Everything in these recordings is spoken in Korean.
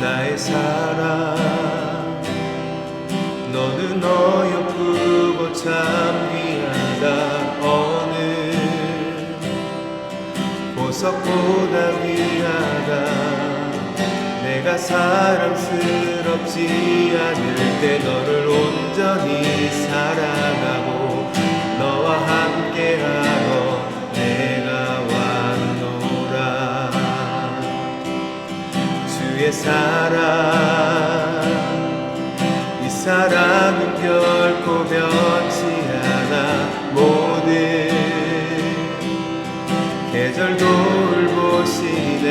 나의 사랑. 너는 어여쁘고 참 귀하다. 어느 보석보다 귀하다. 내가 사랑스럽지 않을 때 너를 온전히 사랑 주의 사랑. 이 사랑은 결코 변치 않아. 모든 계절 돌보시네.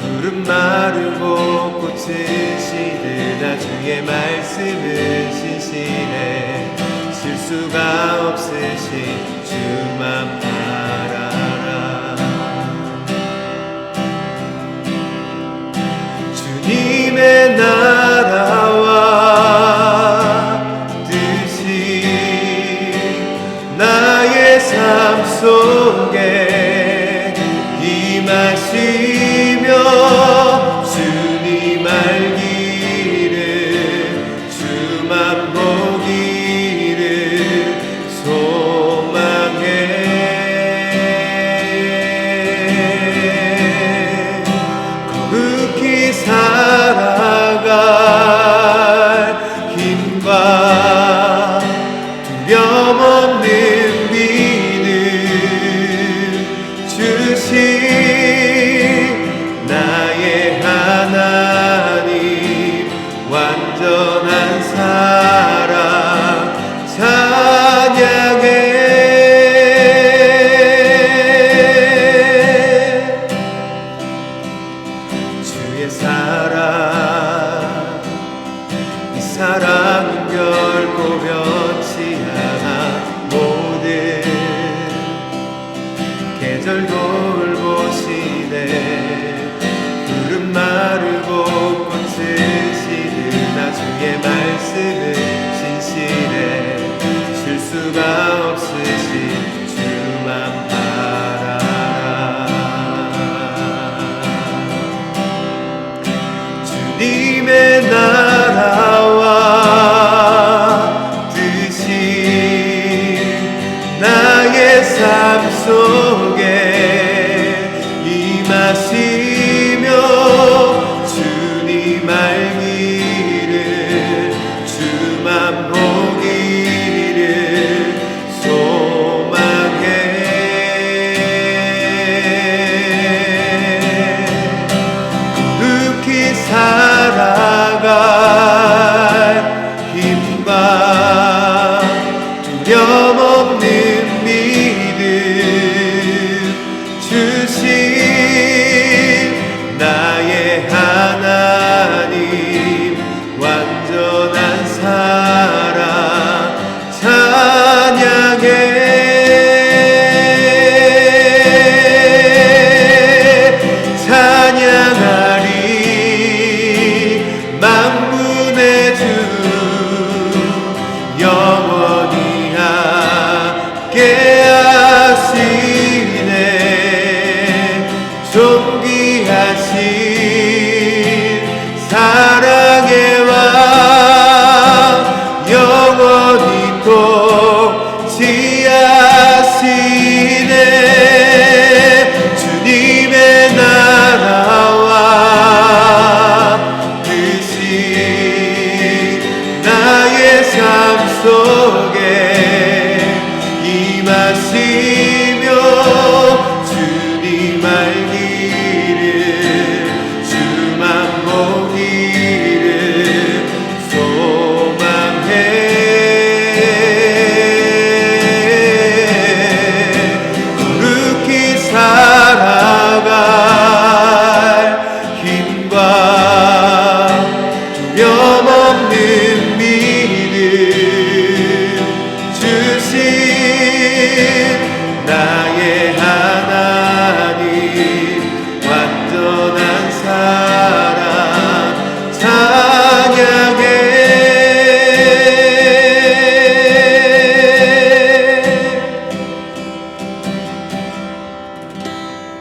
푸른 마르고 꽃은 시들다 주의 말씀은 신실해 실수가 없으신 주만 나의 하나님 완전한 사랑 찬양해. 주의 사랑 이 사랑은 결코 변치 않아. 모든 계절 돌 삶 속에 임하시며 주님 알기를 주만 보기를 소망해. 묵히 살아갈 힘과 하나님 완전한 사랑 찬양해. 찬양하리 만문의 주 영원히 함께 하시네. 존귀하시 see